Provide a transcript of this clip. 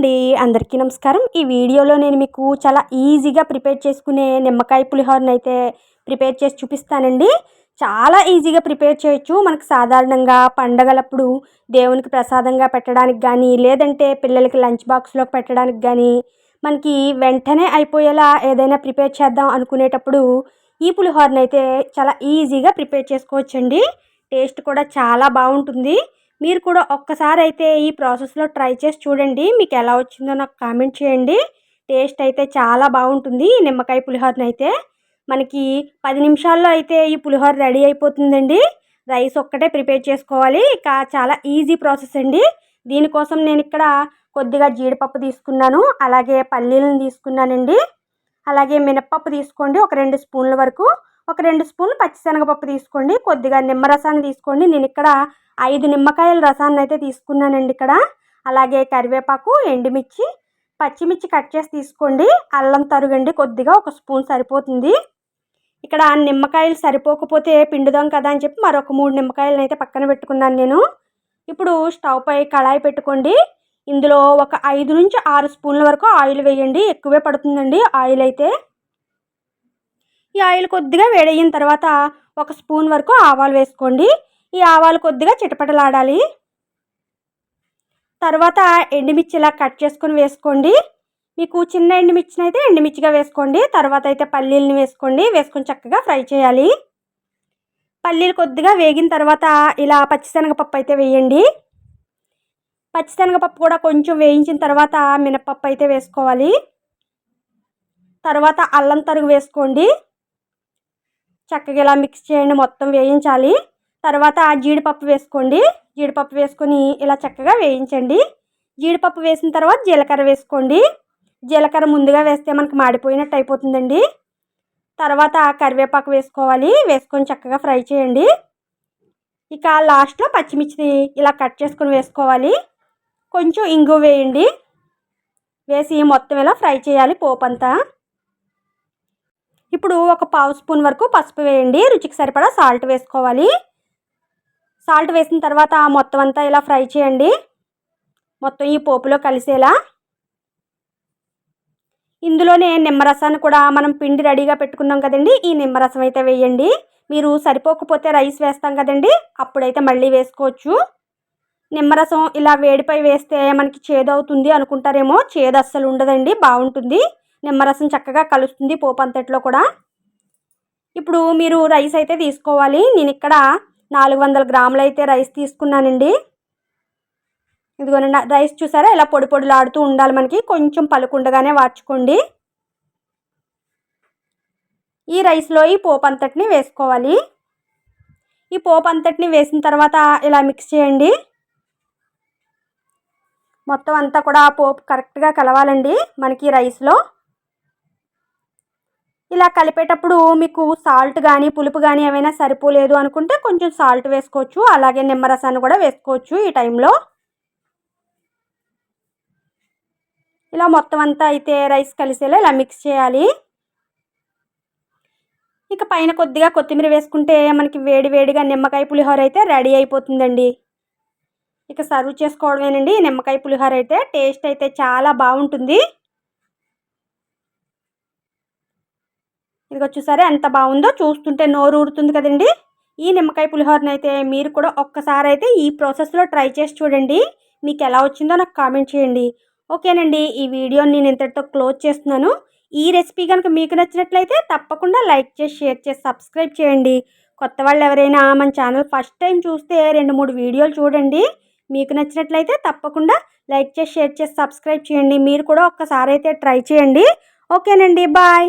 అండి. అందరికీ నమస్కారం. ఈ వీడియోలో నేను మీకు చాలా ఈజీగా ప్రిపేర్ చేసుకునే నిమ్మకాయ పులిహోరని అయితే ప్రిపేర్ చేసి చూపిస్తానండి. చాలా ఈజీగా ప్రిపేర్ చేయొచ్చు. మనకు సాధారణంగా పండగలప్పుడు దేవునికి ప్రసాదంగా పెట్టడానికి కానీ లేదంటే పిల్లలకి లంచ్ బాక్స్లో పెట్టడానికి కానీ మనకి వెంటనే అయిపోయేలా ఏదైనా ప్రిపేర్ చేద్దాం అనుకునేటప్పుడు ఈ పులిహోరని అయితే చాలా ఈజీగా ప్రిపేర్ చేసుకోవచ్చండి. టేస్ట్ కూడా చాలా బాగుంటుంది. మీరు కూడా ఒక్కసారి అయితే ఈ ప్రాసెస్లో ట్రై చేసి చూడండి. మీకు ఎలా వచ్చిందో నాకు కామెంట్ చేయండి. టేస్ట్ అయితే చాలా బాగుంటుంది. ఈ నిమ్మకాయ పులిహోరని అయితే మనకి పది నిమిషాల్లో అయితే ఈ పులిహోర రెడీ అయిపోతుందండి. రైస్ ఒక్కటే ప్రిపేర్ చేసుకోవాలి. ఇక చాలా ఈజీ ప్రాసెస్ అండి. దీనికోసం నేను ఇక్కడ కొద్దిగా జీడిపప్పు తీసుకున్నాను. అలాగే పల్లీలను తీసుకున్నానండి. అలాగే మినప్పప్పు తీసుకోండి. ఒక రెండు స్పూన్ల వరకు. ఒక రెండు స్పూన్లు పచ్చిశనగపప్పు తీసుకోండి. కొద్దిగా నిమ్మరసాన్ని తీసుకోండి. నేను ఇక్కడ ఐదు నిమ్మకాయల రసాన్ని అయితే తీసుకున్నానండి ఇక్కడ. అలాగే కరివేపాకు ఎండుమిర్చి పచ్చిమిర్చి కట్ చేసి తీసుకోండి. అల్లం తరుగండి. కొద్దిగా ఒక స్పూన్ సరిపోతుంది. ఇక్కడ నిమ్మకాయలు సరిపోకపోతే పిండుదాం కదా అని చెప్పి మరొక మూడు నిమ్మకాయలను అయితే పక్కన పెట్టుకున్నాను నేను. ఇప్పుడు స్టవ్ పై కళాయి పెట్టుకోండి. ఇందులో ఒక ఐదు నుంచి ఆరు స్పూన్ల వరకు ఆయిల్ వేయండి. ఎక్కువే పడుతుందండి ఆయిల్ అయితే. ఈ ఆయిల్ కొద్దిగా వేడయిన తర్వాత ఒక స్పూన్ వరకు ఆవాలు వేసుకోండి. ఈ ఆవాలు కొద్దిగా చిటపటలాడాలి. తర్వాత ఎండుమిర్చి ఇలా కట్ చేసుకొని వేసుకోండి. మీకు చిన్న ఎండుమిర్చిని అయితే ఎండుమిర్చిగా వేసుకోండి. తర్వాత అయితే పల్లీలని వేసుకోండి. వేసుకొని చక్కగా ఫ్రై చేయాలి. పల్లీలు కొద్దిగా వేగిన తర్వాత ఇలా పచ్చిశనగపప్పు అయితే వేయండి. పచ్చిశనగపప్పు కూడా కొంచెం వేయించిన తర్వాత మినపప్పు అయితే వేసుకోవాలి. తర్వాత అల్లం తరుగు వేసుకోండి. చక్కగా ఇలా మిక్స్ చేయండి మొత్తం వేయించాలి. తర్వాత జీడిపప్పు వేసుకోండి. జీడిపప్పు వేసుకొని ఇలా చక్కగా వేయించండి. జీడిపప్పు వేసిన తర్వాత జీలకర్ర వేసుకోండి. జీలకర్ర ముందుగా వేస్తే మనకు మాడిపోయినట్టు అయిపోతుందండి. తర్వాత కరివేపాకు వేసుకోవాలి. వేసుకొని చక్కగా ఫ్రై చేయండి. ఇక లాస్ట్లో పచ్చిమిర్చి ఇలా కట్ చేసుకొని వేసుకోవాలి. కొంచెం ఇంగు వేయండి. వేసి మొత్తం ఇలా ఫ్రై చేయాలి పోపు అంతా. ఇప్పుడు ఒక పావు స్పూన్ వరకు పసుపు వేయండి. రుచికి సరిపడా సాల్ట్ వేసుకోవాలి. సాల్ట్ వేసిన తర్వాత మొత్తం అంతా ఇలా ఫ్రై చేయండి. మొత్తం ఈ పోపులో కలిసేలా. ఇందులోనే నిమ్మరసాన్ని కూడా మనం పిండి రెడీగా పెట్టుకున్నాం కదండి. ఈ నిమ్మరసం అయితే వేయండి. మీరు సరిపోకపోతే రైస్ వేస్తాం కదండి. అప్పుడైతే మళ్ళీ వేసుకోవచ్చు. నిమ్మరసం ఇలా వేడిపై వేస్తే మనకి చేదవుతుంది అనుకుంటారేమో. చేదు అస్సలు ఉండదండి. బాగుంటుంది. నిమ్మరసం చక్కగా కలుస్తుంది పోపు అంతట్లో కూడా. ఇప్పుడు మీరు రైస్ అయితే తీసుకోవాలి. నేను ఇక్కడ నాలుగు వందల గ్రాములు అయితే రైస్ తీసుకున్నానండి. ఇదిగోనండి రైస్ చూసారా? ఇలా పొడి పొడిలాడుతూ ఉండాలి మనకి. కొంచెం పలుకుండగానే వార్చుకోండి ఈ రైస్లో ఈ పోపు అంతటిని వేసుకోవాలి. ఈ పోపు అంతటిని వేసిన తర్వాత ఇలా మిక్స్ చేయండి. మొత్తం అంతా కూడా పోపు కరెక్ట్గా కలవాలండి మనకి రైస్లో. ఇలా కలిపేటప్పుడు మీకు సాల్ట్ కానీ పులుపు కానీ ఏమైనా సరిపోలేదు అనుకుంటే కొంచెం సాల్ట్ వేసుకోవచ్చు. అలాగే నిమ్మరసాన్ని కూడా వేసుకోవచ్చు ఈ టైంలో ఇలా మొత్తం అంతా అయితే రైస్ కలిసేలా ఇలా మిక్స్ చేయాలి. ఇక పైన కొద్దిగా కొత్తిమీర వేసుకుంటే మనకి వేడి వేడిగా నిమ్మకాయ పులిహోర అయితే రెడీ అయిపోతుందండి. ఇక సర్వ్ చేసుకోవడమేనండి. నిమ్మకాయ పులిహోర అయితే టేస్ట్ అయితే చాలా బాగుంటుంది. ఇదిగో చూసారా ఎంత బాగుందో? చూస్తుంటే నోరు ఊరుతుంది కదండి. ఈ నిమ్మకాయ పులిహోరని అయితే మీరు కూడా ఒక్కసారి అయితే ఈ ప్రాసెస్లో ట్రై చేసి చూడండి. మీకు ఎలా వచ్చిందో నాకు కామెంట్ చేయండి. ఓకేనండి ఈ వీడియోని నేను ఇంతటితో క్లోజ్ చేస్తున్నాను. ఈ రెసిపీ కనుక మీకు నచ్చినట్లయితే తప్పకుండా లైక్ చేసి షేర్ చేసి సబ్స్క్రైబ్ చేయండి. కొత్త వాళ్ళు ఎవరైనా మన ఛానల్ ఫస్ట్ టైం చూస్తే రెండు మూడు వీడియోలు చూడండి. మీకు నచ్చినట్లయితే తప్పకుండా లైక్ చేసి షేర్ చేసి సబ్స్క్రైబ్ చేయండి. మీరు కూడా ఒక్కసారి అయితే ట్రై చేయండి. ఓకేనండి బాయ్